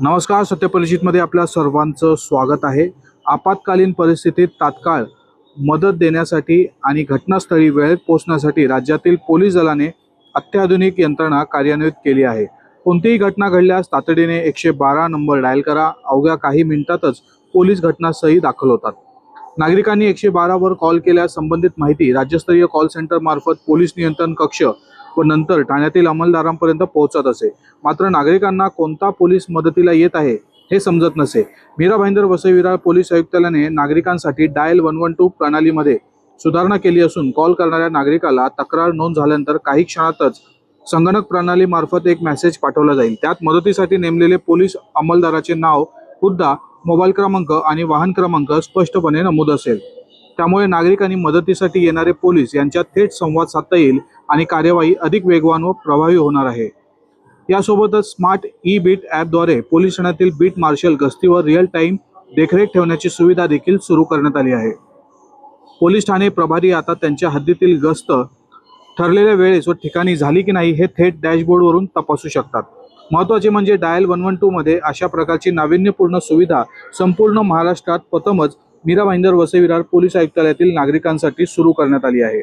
नमस्कार सत्यपरिचितमध्ये आपल्या सर्वांचं स्वागत आहे. आपत्कालीन परिस्थितीत तात्काळ मदत देण्यासाठी आणि घटनास्थळी वेळेत पोहोचण्यासाठी राज्यातील पोलीस दलाने अत्याधुनिक यंत्रणा कार्यान्वित केली आहे. कोणतीही घटना घडल्यास तातडीने एकशे बारा नंबर डायल करा. अवघ्या काही मिनिटातच पोलीस घटनास्थळी दाखल होतात. नागरिकांनी एकशे बारावर कॉल केल्यास संबंधित माहिती राज्यस्तरीय कॉल सेंटरमार्फत पोलीस नियंत्रण कक्ष व नंतर ठाण्यातील अंमलदारांपर्यंत पोहोचत असे. मात्र नागरिकांना कोणता पोलीस मदतीला येत आहे हे समजत नसे. मीरा भाईंदर वसई विरार पोलीस आयुक्तालयाने नागरिकांसाठी डायल वन वन टू प्रणालीमध्ये सुधारणा केली असून कॉल करणाऱ्या नागरिकाला तक्रार नोंद झाल्यानंतर काही क्षणातच संगणक प्रणालीमार्फत एक मेसेज पाठवला जाईल. त्यात मदतीसाठी नेमलेले पोलीस अंमलदाराचे नाव हुद्दा मोबाईल क्रमांक आणि वाहन क्रमांक स्पष्टपणे नमूद असेल. त्यामुळे नागरिकांनी मदतीसाठी येणारे पोलीस यांच्यात थेट संवाद साधता येईल आणि कार्यवाही अधिक वेगवान व प्रभावी होणार आहे. यासोबतच स्मार्ट ई बीट ॲपद्वारे पोलीस ठाण्यातील बीट मार्शल गस्तीवर रिअल टाईम देखरेख ठेवण्याची सुविधा देखील सुरू करण्यात आली आहे. पोलीस ठाणे प्रभारी आता त्यांच्या हद्दीतील गस्त ठरलेल्या वेळेस व ठिकाणी झाली की नाही हे थेट डॅशबोर्डवरून तपासू शकतात. महत्त्वाचे म्हणजे डायल वन वन टूमध्ये अशा प्रकारची नाविन्यपूर्ण सुविधा संपूर्ण महाराष्ट्रात प्रथमच मीरा भाईंदर वसईविरार पोलीस आयुक्तालयातील नागरिकांसाठी सुरू करण्यात आली आहे.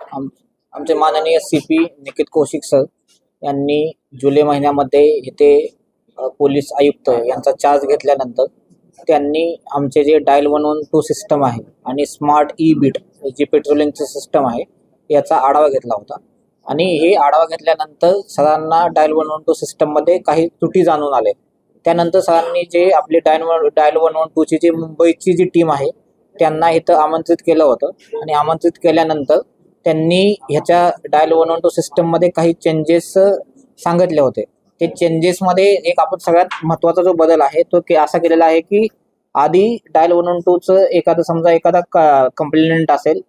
आमचे माननीय C P Nikit Kaushik sir यांनी जुलै महिन्यामध्ये इथे पोलीस आयुक्त यांचा चार्ज घेतल्यानंतर त्यांनी आमचे जे dial one one two system आहे आणि स्मार्ट ई बीट जी पेट्रोलिंगची सिस्टम आहे याचा आढावा घेतला होता. आणि हे आढावा घेतल्यानंतर सरांना डायल वन वन टू सिस्टममध्ये काही त्रुटी जाणून आले त्यानंतर सरांनी जे आपली dial one dial one one टूची जी मुंबईची जी टीम आहे त्यांना इथं आमंत्रित केलं होतं. आणि आमंत्रित केल्यानंतर त्यांनी ह्याच्या डायल वन वन टू सिस्टममध्ये काही चेंजेस सांगितले होते. ते चेंजेसमध्ये एक आपण सगळ्यात महत्त्वाचा जो बदल आहे तो की असा केलेला आहे की आधी डायल वन वन टूचं एखादं समजा एखादा कंप्लेंट असेल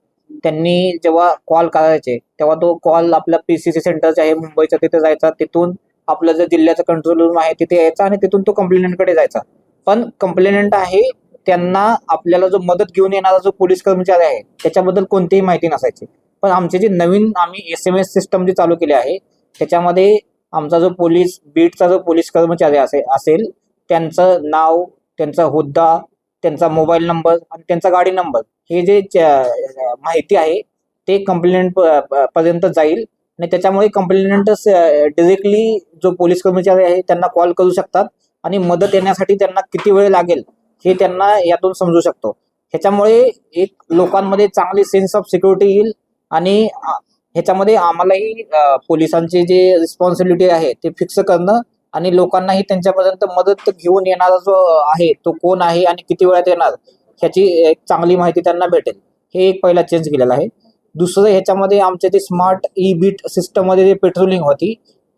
त्यांनी जेव्हा कॉल करायचे तेव्हा तो कॉल आपल्या पी सी सी सेंटरचे आहे मुंबईचा तिथे जायचा. तिथून आपलं जे जिल्ह्याचं कंट्रोल रूम आहे तिथे यायचा आणि तिथून तो कंप्लेंटकडे जायचा. पण कंप्लेंट आहे त्यांना आपल्याला जो मदत घेऊन येणारा जो पोलीस कर्मचारी आहे त्याच्याबद्दल कोणतीही माहिती नसायची. पण आमचे जे नवीन आम्ही एस एम एस सिस्टम जे चालू केले आहे त्याच्यामध्ये आमचा जो पोलीस बीटचा जो पोलीस कर्मचारी असे असेल त्यांचं नाव त्यांचा हुद्दा त्यांचा मोबाईल नंबर आणि त्यांचा गाडी नंबर हे जे माहिती आहे ते कंप्लेंट पर्यंत जाईल आणि त्याच्यामुळे कंप्लेंट डिरेक्टली जो पोलीस कर्मचारी आहे त्यांना कॉल करू शकतात आणि मदत येण्यासाठी त्यांना किती वेळ लागेल हे त्यांना यातून समजू शकतो. ह्याच्यामुळे एक लोकांमध्ये चांगली सेन्स ऑफ सिक्युरिटी येईल आणि ह्याच्यामध्ये आम्हालाही पोलिसांची जे रिस्पॉन्सिबिलिटी आहे ते फिक्स करणं आणि लोकांनाही त्यांच्यापर्यंत मदत घेऊन येणारा जो आहे तो कोण आहे आणि किती वेळात येणार ह्याची एक चांगली माहिती त्यांना भेटेल. हे एक पहिला चेंज केलेला आहे. दुसरं ह्याच्यामध्ये आमचे ते स्मार्ट ई बीट सिस्टममध्ये जे पेट्रोलिंग होती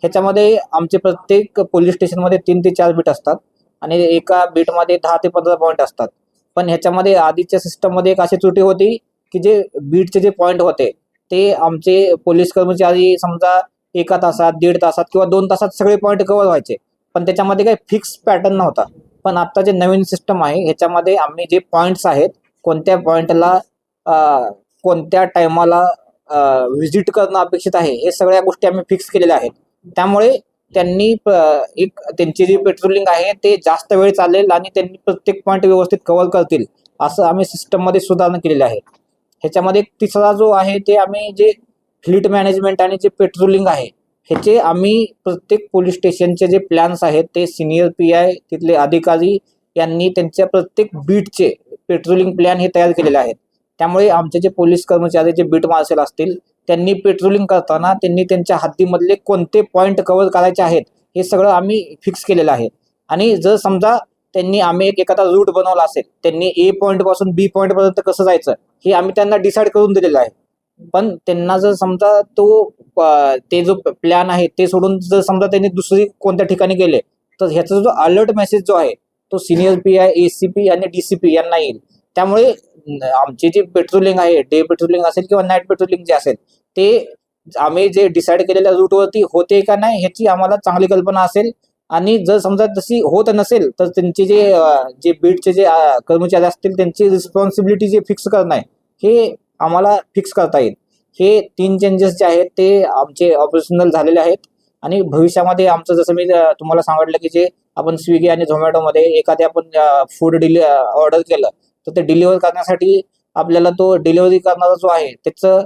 ह्याच्यामध्ये आमचे प्रत्येक पोलीस स्टेशनमध्ये तीन ते चार बीट असतात. आणि एका बीटमध्ये दहा ते पंधरा पॉईंट असतात. पण ह्याच्यामध्ये आधीच्या सिस्टममध्ये एक अशी त्रुटी होती की जे बीटचे जे पॉईंट होते ते आमचे पोलीस कर्मचारी समजा एका तासात दीड तासात किंवा दोन तासात सगळे पॉईंट कव्हर व्हायचे. पण त्याच्यामध्ये काही फिक्स पॅटर्न नव्हता. पण आता जे नवीन सिस्टम आहे ह्याच्यामध्ये आम्ही जे पॉईंट्स आहेत कोणत्या पॉईंटला कोणत्या टायमाला व्हिजिट करणं अपेक्षित आहे हे सगळ्या गोष्टी आम्ही फिक्स केलेल्या आहेत. त्यामुळे त्यांनी प- एक त्यांची जी पेट्रोलिंग आहे ते जास्त वेळ चालेल आणि त्यांनी प्रत्येक पॉईंट व्यवस्थित कव्हर करतील असं आम्ही सिस्टममध्ये सुधारणा केलेली आहे. ह्याच्यामध्ये तिसरा जो आहे ते आम्ही जे फ्लीट मॅनेजमेंट आणि जे पेट्रोलिंग आहे ह्याचे आम्ही प्रत्येक पोलीस स्टेशनचे जे प्लॅन्स आहेत ते सिनियर पी आय तिथले अधिकारी यांनी त्यांच्या प्रत्येक बीटचे पेट्रोलिंग प्लॅन हे तयार केलेले आहेत. त्यामुळे आमचे जे पोलीस कर्मचारी जे बीट मार्शल असतील त्यांनी पेट्रोलिंग करताना त्यांनी त्यांच्या हद्दीमधले कोणते पॉईंट कव्हर करायचे आहेत हे सगळं आम्ही फिक्स केलेलं आहे. आणि जर समजा त्यांनी आम्ही एक एखादा रूट बनवला असेल त्यांनी ए पॉईंटपासून बी पॉईंट पर्यंत कसं जायचं हे आम्ही त्यांना डिसाईड करून दिलेलं आहे. पण त्यांना जर समजा तो ते जो प्लॅन आहे ते सोडून जर समजा त्यांनी दुसरी कोणत्या ठिकाणी गेले तर ह्याचा जो अलर्ट मेसेज जो आहे तो सिनियर पी आय पी आणि डी सी पी यांना येईल. त्यामुळे आमची जी पेट्रोलिंग आहे डे पेट्रोलिंग असेल किंवा नाईट पेट्रोलिंग जे असेल ते आम्ही जे डिसाईड केलेल्या रूटवरती होते का नाही ह्याची आम्हाला चांगली कल्पना असेल. आणि जर समजा तशी होत नसेल तर त्यांचे जे जे बीडचे जे कर्मचारी असतील त्यांची रिस्पॉन्सिबिलिटी जे फिक्स करणं आहे हे आम्हाला फिक्स करता येईल. हे तीन चेंजेस जे आहेत ते आमचे ऑपरेशनल झालेले आहेत. आणि भविष्यामध्ये आमचं जसं मी तुम्हाला सांगितलं की जे आपण स्विगी आणि झोमॅटोमध्ये एखाद्या आपण फूड डिलि ऑर्डर केलं तर ते डिलिव्हर करण्यासाठी आपल्याला तो डिलिव्हरी करणारा जो आहे त्याचं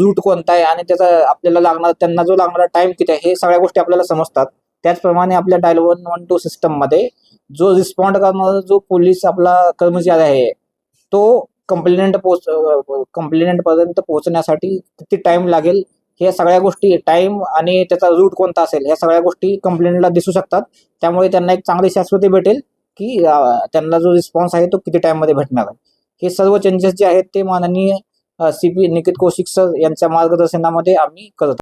रूट कोणता आहे आणि त्याचा आपल्याला लागणार त्यांना जो लागणारा टाइम किती आहे हे सगळ्या गोष्टी आपल्याला समजतात. त्याचप्रमाणे आपल्या डायल वन वन टू सिस्टममध्ये जो रिस्पॉन्ड करणारा जो पोलीस आपला कर्मचारी आहे तो कंप्लेंट पोच कंप्लेंट पर्यंत पोहोचण्यासाठी किती टाइम लागेल ह्या सगळ्या गोष्टी टाइम आणि त्याचा रूट कोणता असेल ह्या सगळ्या गोष्टी कंप्लेंटला दिसू शकतात. त्यामुळे त्यांना एक चांगली शाश्वती भेटेल. की त्यांना जो रिस्पॉन्स आहे तो किती टाइममध्ये भेटणार आहे? हे सर्व चेंजेस जे आहेत ते माननीय C P Nikit Kaushik sir यांच्या मार्गदर्शनामध्ये आम्ही करत